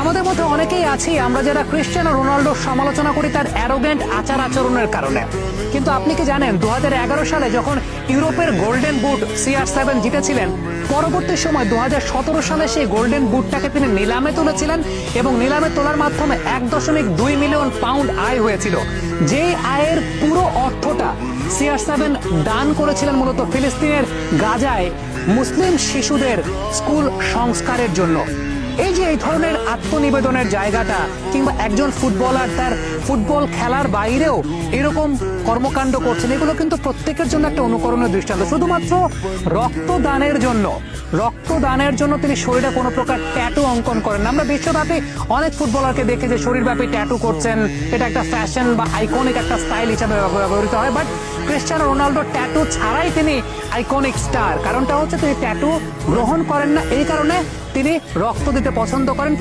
আমাদের মধ্যে অনেকেই আছি, আমরা যারা ক্রিশ্চিয়ানো রোনাল্ডোর সমালোচনা করি তার অ্যারোগেন্ট আচার আচরণের কারণে। কিন্তু আপনি কি জানেন, দুহাজার এগারো সালে যখন ইউরোপের গোল্ডেন বুট সিআর সেভেন জিতেছিলেন, পরবর্তী সময় দুহাজার সতেরো সালে সেই গোল্ডেন বুটটাকে তিনি নিলামে তুলেছিলেন এবং নিলামে তোলার মাধ্যমে এক দশমিক দুই মিলিয়ন পাউন্ড আয় হয়েছিল। যেই আয়ের পুরো অর্থটা সিআর সেভেন দান করেছিলেন মূলত ফিলিস্তিনের গাজায় মুসলিম শিশুদের স্কুল সংস্কারের জন্য। এই যে এই ধরনের আত্মনিবেদনের জায়গাটা, কিংবা একজন ফুটবলার তার ফুটবল খেলার বাইরেও এরকম কর্মকাণ্ড করছেন, এগুলো কিন্তু প্রত্যেকের জন্য একটা অনুকরণের দৃষ্টান্ত। শুধুমাত্র রক্তদানের জন্য রক্তদানের জন্য তিনি শরীরে কোনো প্রকার ট্যাটু অঙ্কন করেন। আমরা বিশ্বব্যাপী অনেক ফুটবলারকে দেখে যে শরীরব্যাপী ট্যাটু করছেন। এটা একটা ফ্যাশন বা আইকনিক একটা স্টাইল হিসাবে ব্যবহৃত হয় বাট ক্রিশ্চিয়ানো রোনাল্ডো ট্যাটু ছাড়াই তিনি আইকনিক স্টার কারণটা হচ্ছে তিনি ট্যাটু গ্রহণ করেন না, এই কারণে তিনি রক্ত দিতে পছন্দ করেন